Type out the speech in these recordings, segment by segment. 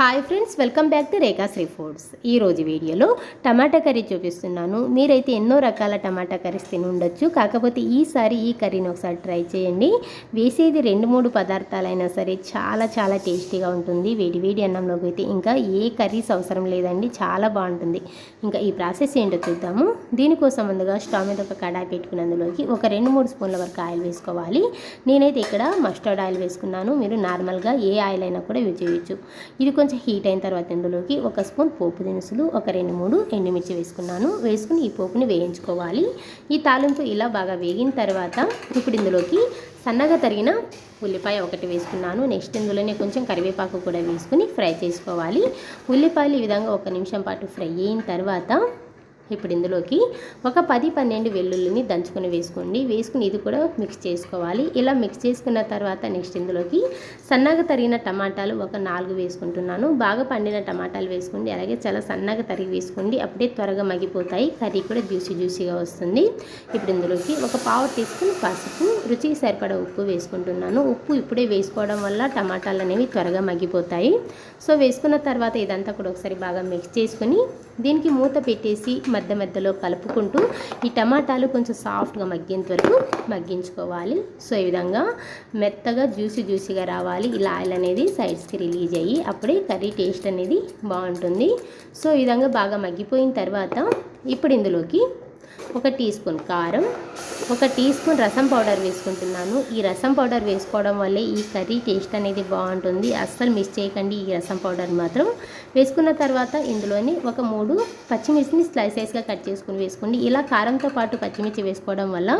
Hi friends welcome back to Rekhasri foods ఈరోజు వీడియోలో టమాటా curry చూపిస్తున్నాను. మీరైతే ఎన్నో రకాల టమాటా కర్రీస్ తిని ఉండొచ్చు కాకపోతే ఈసారి ఈ కర్రీని ఒకసారి ట్రై చేయండి. వేసేది రెండు మూడు పదార్థాలైనా సరే చాలా చాలా టేస్టీగా ఉంటుంది. వేడి వేడి అన్నంలోకి అయితే ఇంకా ఏ కర్రీస్ అవసరం లేదండి. చాలా బాగుంటుంది. ఇంకా ఈ ప్రాసెస్ ఏంటో చూద్దాము. దీనికోసం ముందుగా స్టవ్ మీద ఒక కడాయి పెట్టుకుని అందులోకి ఒక రెండు మూడు స్పూన్ల వరకు ఆయిల్ వేసుకోవాలి. నేనైతే ఇక్కడ మస్టర్డ్ ఆయిల్ వేసుకున్నాను. మీరు నార్మల్గా ఏ ఆయిల్ అయినా కూడా యూజ్ చేయొచ్చు. ఇది కొంచెం కొంచెం హీట్ అయిన తర్వాత ఇందులోకి ఒక స్పూన్ పోపు దినుసులు ఒక రెండు మూడు ఎండుమిర్చి వేసుకున్నాను. వేసుకుని ఈ పోపుని వేయించుకోవాలి. ఈ తాలింపు ఇలా బాగా వేగిన తర్వాత ఇప్పుడు ఇందులోకి సన్నగా తరిగిన ఉల్లిపాయ ఒకటి వేసుకున్నాను. నెక్స్ట్ ఇందులోనే కొంచెం కరివేపాకు కూడా వేసుకుని ఫ్రై చేసుకోవాలి. ఉల్లిపాయలు ఈ విధంగా ఒక నిమిషం పాటు ఫ్రై అయిన తర్వాత ఇప్పుడు ఇందులోకి ఒక పది పన్నెండు వెల్లుల్లిని దంచుకొని వేసుకోండి. వేసుకుని ఇది కూడా మిక్స్ చేసుకోవాలి. ఇలా మిక్స్ చేసుకున్న తర్వాత నెక్స్ట్ ఇందులోకి సన్నగా తరిగిన టమాటాలు ఒక నాలుగు వేసుకుంటున్నాను. బాగా పండిన టమాటాలు వేసుకోండి. అలాగే చాలా సన్నగా తరిగి వేసుకోండి. అప్పుడే త్వరగా మగ్గిపోతాయి. కర్రీ కూడా జ్యూసీ జ్యూసీగా వస్తుంది. ఇప్పుడు ఇందులోకి ఒక పావు టీ స్పూన్ పసుపు రుచికి సరిపడా ఉప్పు వేసుకుంటున్నాను. ఉప్పు ఇప్పుడే వేసుకోవడం వల్ల టమాటాలు అనేవి త్వరగా మగ్గిపోతాయి. సో వేసుకున్న తర్వాత ఇదంతా కూడా ఒకసారి బాగా మిక్స్ చేసుకొని దీనికి మూత పెట్టేసి మధ్య మధ్యలో కలుపుకుంటూ ఈ టమాటాలు కొంచెం సాఫ్ట్గా మగ్గేంత వరకు మగ్గించుకోవాలి. సో ఈ విధంగా మెత్తగా జ్యూసీ జ్యూసీగా రావాలి. ఇలా ఆయిల్ అనేది సైడ్స్కి రిలీజ్ అయ్యి అప్పుడే కర్రీ టేస్ట్ అనేది బాగుంటుంది. సో ఈ విధంగా బాగా మగ్గిపోయిన తర్వాత ఇప్పుడు ఇందులోకి ఒక టీ స్పూన్ కారం ఒక టీ స్పూన్ రసం పౌడర్ వేసుకుంటున్నాను. ఈ రసం పౌడర్ వేసుకోవడం వల్లే ఈ కర్రీ టేస్ట్ అనేది బాగుంటుంది. అస్సలు మిస్ చేయకండి ఈ రసం పౌడర్ మాత్రం. వేసుకున్న తర్వాత ఇందులోని ఒక మూడు పచ్చిమిర్చిని స్లైసెస్గా కట్ చేసుకుని వేసుకోండి. ఇలా కారంతో పాటు పచ్చిమిర్చి వేసుకోవడం వల్ల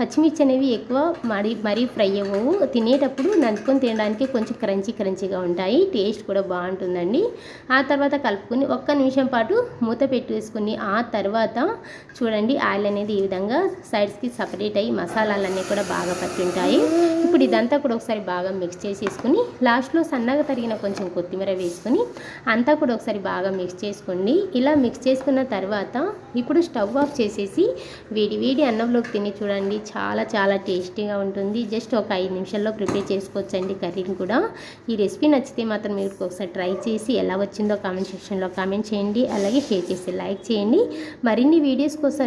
పచ్చిమిర్చి అనేవి ఎక్కువ మరీ మరీ ఫ్రై అవ్వవు. తినేటప్పుడు నంచుకొని తినడానికి కొంచెం క్రంచీ క్రంచీగా ఉంటాయి. టేస్ట్ కూడా బాగుంటుందండి. ఆ తర్వాత కలుపుకొని ఒక్క నిమిషం పాటు మూత పెట్టేసుకుని ఆ తర్వాత చూడండి ఆయిల్ అనేది ఈ విధంగా సైడ్స్కి సపరేట్ అయ్యి మసాలాలన్నీ కూడా బాగా పట్టింటాయి. ఇప్పుడు ఇదంతా కూడా ఒకసారి బాగా మిక్స్ చేసేసుకుని లాస్ట్లో సన్నగా తరిగిన కొంచెం కొత్తిమీర వేసుకుని అంతా కూడా ఒకసారి బాగా మిక్స్ చేసుకోండి. ఇలా మిక్స్ చేసుకున్న తర్వాత ఇప్పుడు స్టవ్ ఆఫ్ చేసేసి వేడి వేడి అన్నంలోకి తిని చూడండి. చాలా చాలా టేస్టీగా ఉంటుంది. జస్ట్ ఒక ఐదు నిమిషాల్లో ప్రిపేర్ చేసుకోవచ్చండి కర్రీని కూడా. ఈ రెసిపీ నచ్చితే మాత్రం మీరు ఒకసారి ట్రై చేసి ఎలా వచ్చిందో కామెంట్ సెక్షన్లో కామెంట్ చేయండి. అలాగే షేర్ చేసి లైక్ చేయండి. మరిన్ని వీడియోస్ కోసం